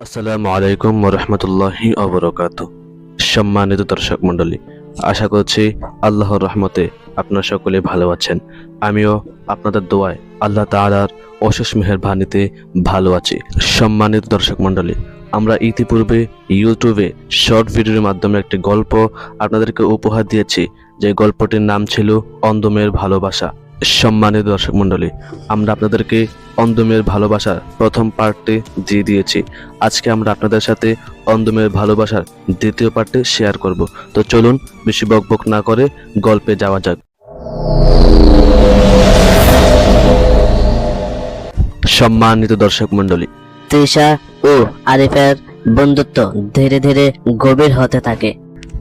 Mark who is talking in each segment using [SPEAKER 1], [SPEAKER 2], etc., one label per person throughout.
[SPEAKER 1] আসসালামু আলাইকুম রহমতুল্লাহি অবরকাত সম্মানিত দর্শক মণ্ডলী, আশা করছি আল্লাহর রহমতে আপনারা সকলে ভালো আছেন। আমিও আপনাদের দোয়ায় আল্লাহ তাআলার অশেষ মেহেরবানিতে ভালো আছি। সম্মানিত দর্শক মণ্ডলী, আমরা ইতিপূর্বে ইউটিউবে শর্ট ভিডিওর মাধ্যমে একটি গল্প আপনাদেরকে উপহার দিয়েছি। যে গল্পটির নাম ছিল অন্দমের ভালোবাসা। সম্মানিত দর্শক মণ্ডলী, আমরা আপনাদেরকে অন্দমের ভালোবাসার প্রথম পার্টটি দিয়ে দিয়েছি। আজকে আমরা আপনাদের সাথে অন্দমের ভালোবাসার দ্বিতীয় পার্টটি শেয়ার করব। তো চলুন, বেশি বকবক না করে গল্পে যাওয়া যাক। সম্মানিত দর্শক মণ্ডলী,
[SPEAKER 2] তৃষা ও আরিফের বন্ধুত্ব ধীরে ধীরে গভীর হতে থাকে।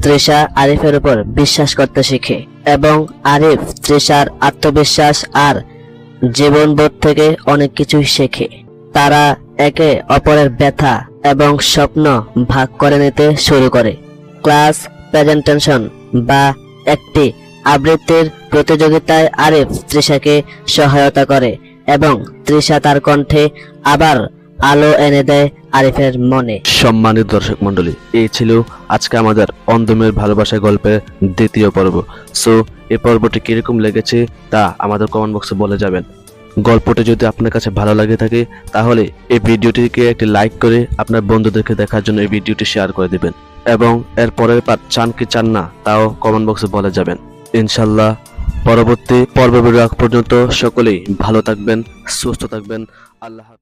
[SPEAKER 2] তৃষা আরিফের উপর বিশ্বাস করতে শিখে এবং আরিফ তৃষার আত্মবিশ্বাস আর জীবনবোধ থেকে অনেক কিছুই শেখে। তারা একে অপরের ব্যথা এবং স্বপ্ন ভাগ করে নিতে শুরু করে। ক্লাস, প্রেজেন্টেশন বা একটি আবৃত্তির প্রতিযোগিতায় আরিফ তৃষাকে সহায়তা করে এবং তৃষা তার কণ্ঠে আবার আলো এনে দেয় আরিফের মনে।
[SPEAKER 1] সম্মানিত দর্শক মন্ডলী এই ছিল আজকে আমাদের অন্দমের ভালোবাসা গল্পের দ্বিতীয় পর্ব। সো এই পর্বটি কীরকম লেগেছে তা আমাদের কমেন্ট বক্সে বলে যাবেন। গল্পটি যদি আপনার কাছে ভালো লাগে থাকে, তাহলে এই ভিডিওটিকে একটি লাইক করে আপনার বন্ধুদেরকে দেখার জন্য এই ভিডিওটি শেয়ার করে দিবেন। এবং এর পরের পার্ট চান কি চান না, তাও কমেন্ট বক্সে বলে যাবেন। ইনশাল্লাহ পরবর্তী পর্ব আগ পর্যন্ত সকলেই ভালো থাকবেন, সুস্থ থাকবেন। আল্লাহ।